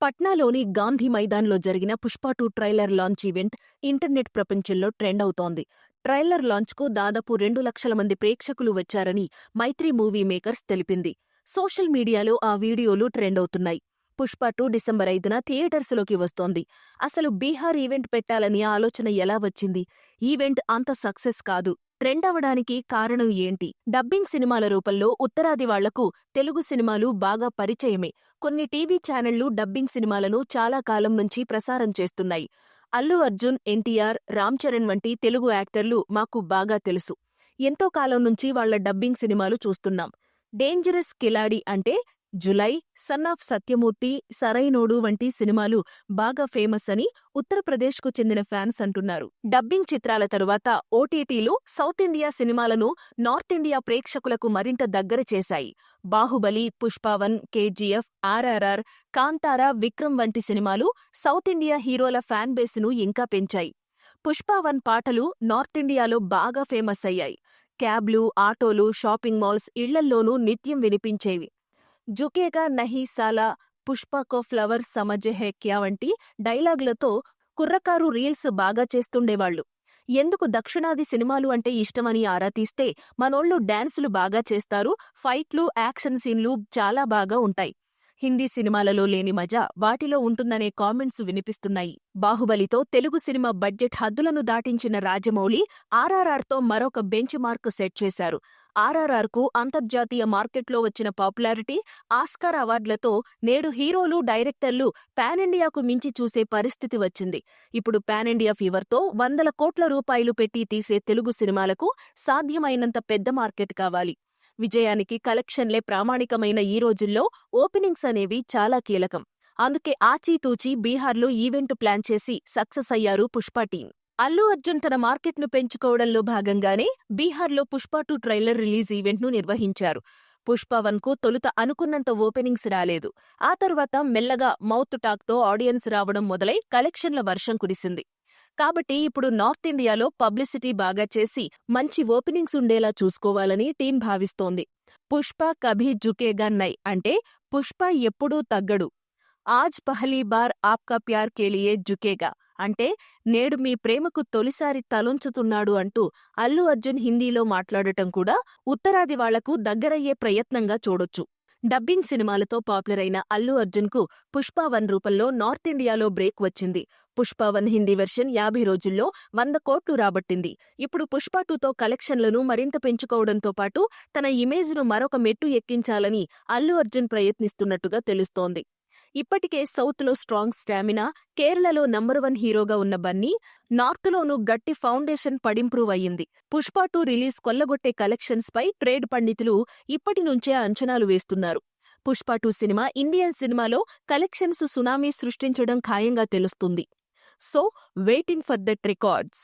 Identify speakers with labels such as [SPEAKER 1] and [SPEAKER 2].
[SPEAKER 1] పట్నాలోని గాంధీ మైదాన్లో జరిగిన Pushpa two trailer launch event internet ప్రపంచంలో ట్రెండ్ అవుతోంది. ట్రైలర్ లాంచ్కు దాదాపు రెండు లక్షల మంది ప్రేక్షకులు వచ్చారని మైత్రి మూవీ మేకర్స్ తెలిపింది. సోషల్ మీడియాలో ఆ వీడియోలు ట్రెండ్ అవుతున్నాయి. పుష్ప టూ డిసెంబర్ ఐదున థియేటర్స్లోకి వస్తోంది. అసలు బీహార్ ఈవెంట్ పెట్టాలని ఆలోచన ఎలా వచ్చింది? ఈవెంట్ అంత సక్సెస్ కాదు. ట్రెండ్ అవడానికి కారణం ఏంటి? డబ్బింగ్ సినిమాల రూపంలో ఉత్తరాది వాళ్ళకు తెలుగు సినిమాలు బాగా పరిచయమే. కొన్ని టీవీ ఛానళ్ళు డబ్బింగ్ సినిమాలను చాలా కాలం నుంచి ప్రసారం చేస్తున్నాయి. అల్లు అర్జున్ ఎన్టీఆర్ రామ్ చరణ్ వంటి తెలుగు యాక్టర్లు మాకు బాగా తెలుసు. ఎంతో కాలం నుంచి వాళ్ళ డబ్బింగ్ సినిమాలు చూస్తున్నాం. డేంజరస్ కిలాడి అంటే July son of Satyamurthy Sarrainodu వంటి సినిమాలు బాగా ఫేమస్ అని ఉత్తరప్రదేశ్కు చెందిన ఫ్యాన్స్ అంటున్నారు. డబ్బింగ్ చిత్రాల తరువాత ఓటీటీలు సౌత్ ఇండియా సినిమాలను నార్త్ ఇండియా ప్రేక్షకులకు మరింత దగ్గర చేశాయి. బాహుబలి పుష్పావన్ కేజీఎఫ్ ఆర్ఆర్ఆర్ కాంతారా విక్రమ్ వంటి సినిమాలు సౌత్ ఇండియా హీరోల ఫ్యాన్ బేస్ను ఇంకా పెంచాయి. పుష్పావన్ పాటలు నార్త్ ఇండియాలో బాగా ఫేమస్ అయ్యాయి. క్యాబ్లు ఆటోలు షాపింగ్ మాల్స్ ఇళ్ళల్లోనూ నిత్యం వినిపించేవి. జుకేగా నహీ సాలా పుష్పకో ఫ్లవర్ సమజె హే క్యా వంటి డైలాగులతో కుర్రకారు రీల్స్ బాగా చేస్తుండేవాళ్ళు ఎందుకు దక్షిణాది సినిమాలు అంటే ఇష్టమని ఆరా తీస్తే మనోళ్ళు డాన్సులు బాగా చేస్తారు ఫైట్లు యాక్షన్ సీన్లు చాలా బాగా ఉంటాయి. హిందీ సినిమాలలో లేని మజా వాటిలో ఉంటుందనే కామెంట్స్ వినిపిస్తున్నాయి. బాహుబలితో తెలుగు సినిమా బడ్జెట్ హద్దులను దాటించిన రాజమౌళి ఆర్ఆర్ఆర్తో మరొక బెంచ్ మార్క్ సెట్ చేశారు. ఆర్ఆర్ఆర్కు అంతర్జాతీయ మార్కెట్లో వచ్చిన పాపులారిటీ ఆస్కార్ అవార్డులతో నేడు హీరోలు డైరెక్టర్లు పాన్ ఇండియాకు మించి చూసే పరిస్థితి వచ్చింది. ఇప్పుడు పాన్ ఇండియా ఫీవర్తో వందల కోట్ల రూపాయలు పెట్టి తీసే తెలుగు సినిమాలకు సాధ్యమైనంత పెద్ద మార్కెట్ కావాలి. విజయానికి కలెక్షన్లే ప్రామాణికమైన ఈ రోజుల్లో ఓపెనింగ్స్ అనేవి చాలా కీలకం. అందుకే ఆచితూచి బీహార్లో ఈవెంట్ ప్లాన్ చేసి సక్సెస్ అయ్యారు పుష్ప టీం. అల్లు అర్జున్ తన మార్కెట్ను పెంచుకోవడంలో భాగంగానే బీహార్లో పుష్ప టూ ట్రైలర్ రిలీజ్ ఈవెంట్ను నిర్వహించారు. పుష్ప వన్కు తొలుత అనుకున్నంత ఓపెనింగ్స్ రాలేదు. ఆ తర్వాత మెల్లగా మౌత్ టాక్తో ఆడియన్స్ రావడం మొదలై కలెక్షన్ల వర్షం కురిసింది. కాబట్టి ఇప్పుడు నార్త్ ఇండియాలో పబ్లిసిటీ బాగా చేసి మంచి ఓపెనింగ్స్ ఉండేలా చూసుకోవాలని టీం భావిస్తోంది. పుష్ప కభీ జుకేగా నై అంటే పుష్ప ఎప్పుడూ తగ్గడు. ఆజ్ పహలీ బార్ ఆప్కా ప్యార్ కేలియే జుకేగా అంటే నేడు మీ ప్రేమకు తొలిసారి తలొంచుతున్నాడు అంటూ అల్లు అర్జున్ హిందీలో మాట్లాడటం కూడా ఉత్తరాది వాళ్ళకు దగ్గరయ్యే ప్రయత్నంగా చూడొచ్చు. డబ్బింగ్ సినిమాలతో పాపులర్ అయిన అల్లు అర్జున్కు పుష్ప వన్ రూపంలో నార్త్ ఇండియాలో బ్రేక్ వచ్చింది. పుష్ప వన్ హిందీ వెర్షన్ యాభై రోజుల్లో వంద కోట్లు రాబట్టింది. ఇప్పుడు పుష్ప టూతో కలెక్షన్లను మరింత పెంచుకోవడంతో పాటు తన ఇమేజ్ను మరొక మెట్టు ఎక్కించాలని అల్లు అర్జున్ ప్రయత్నిస్తున్నట్టుగా తెలుస్తోంది. ఇప్పటికే సౌత్లో స్ట్రాంగ్ స్టామినా కేరళలో నంబర్ వన్ హీరోగా ఉన్న బన్నీ నార్త్లోనూ గట్టి ఫౌండేషన్ పడింప్రూవ్ అయ్యింది పుష్ప టూ రిలీజ్ కొల్లగొట్టే కలెక్షన్స్ పై ట్రేడ్ పండితులు ఇప్పటి నుంచే అంచనాలు వేస్తున్నారు. పుష్ప టూ సినిమా ఇండియన్ సినిమాలో కలెక్షన్స్ సునామీ సృష్టించడం ఖాయంగా తెలుస్తుంది. So waiting for that records.